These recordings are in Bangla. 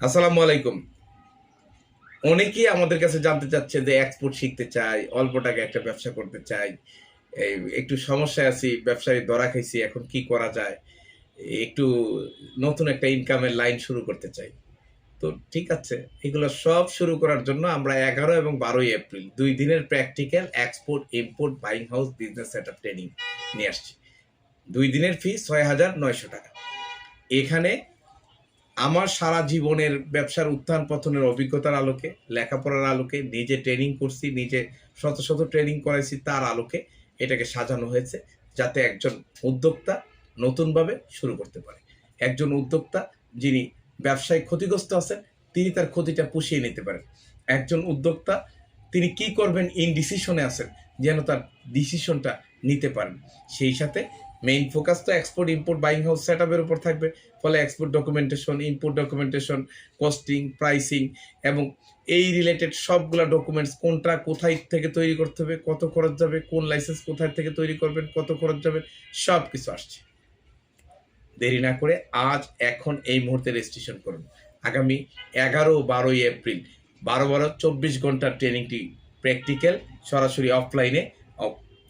আসসালামু আলাইকুম। অনেকেই আমাদের কাছে জানতে চাচ্ছে যে এক্সপোর্ট শিখতে চাই, অল্প টাকা একটা ব্যবসা করতে চাই একটু সমস্যায় আছি, ব্যবসায় ধরা খাইছি, এখন কি করা যায়? একটু নতুন একটা ইনকামের লাইন শুরু করতে চাই। তো ঠিক আছে, এগুলো সব শুরু করার জন্য আমরা এগারো এবং বারোই এপ্রিল, দুই দিনের practical export import buying house business set training নিয়ে আসছি। দুই দিনের ফি ছয় হাজার নয়শো টাকা। এখানে আমার সারা জীবনের ব্যবসার উত্থান পতনের অভিজ্ঞতার আলোকে, লেখাপড়ার আলোকে, নিজে ট্রেনিং করছি, নিজে শত শত ট্রেনিং করাইছি তার আলোকে এটাকে সাজানো হয়েছে যাতে একজন উদ্যোক্তা নতুনভাবে শুরু করতে পারে। একজন উদ্যোক্তা যিনি ব্যবসায় ক্ষতিগ্রস্ত আছেন, তিনি তার ক্ষতিটা পুষিয়ে নিতে পারেন। একজন উদ্যোক্তা তিনি কি করবেন ইন ডিসিশনে আছেন, যেন তার ডিসিশনটা নিতে পারেন। সেই সাথে মেইন ফোকাস তো export import buying house set আপের উপর থাকবে। ফলে export documentation import documentation costing pricing এবং এই রিলেটেড সবগুলা ডকুমেন্টস কোনটা কোথায় থেকে তৈরি করতে হবে, কত খরচ যাবে, কোন লাইসেন্স কোথায় থেকে তৈরি করবেন, কত খরচ যাবে সব কিছু আসছে। দেরি না করে আজ, এখন এই মুহূর্তে রেজিস্ট্রেশন করুন। আগামী এগারো বারোই এপ্রিল বারো বারো চব্বিশ ঘণ্টার ট্রেনিংটি প্র্যাকটিক্যাল, সরাসরি অফলাইনে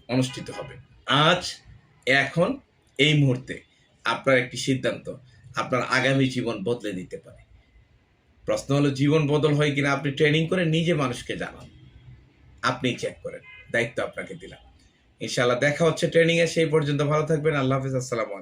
অনুষ্ঠিত হবে। আজ, এখন, এই মুহূর্তে আপনার একটি সিদ্ধান্ত, আপনার আগামী জীবন বদলে দিতে পারে। প্রশ্ন হলো, জীবন বদল হয় কিনা? আপনি ট্রেনিং করে নিজে মানুষকে জানান। আপনি চেক করেন, দায়িত্ব আপনাকে দিলাম। ইনশাআল্লাহ দেখা হচ্ছে ট্রেনিংয়ে, সেই পর্যন্ত ভালো থাকবেন। আল্লাহ হাফিজ, আসসালামু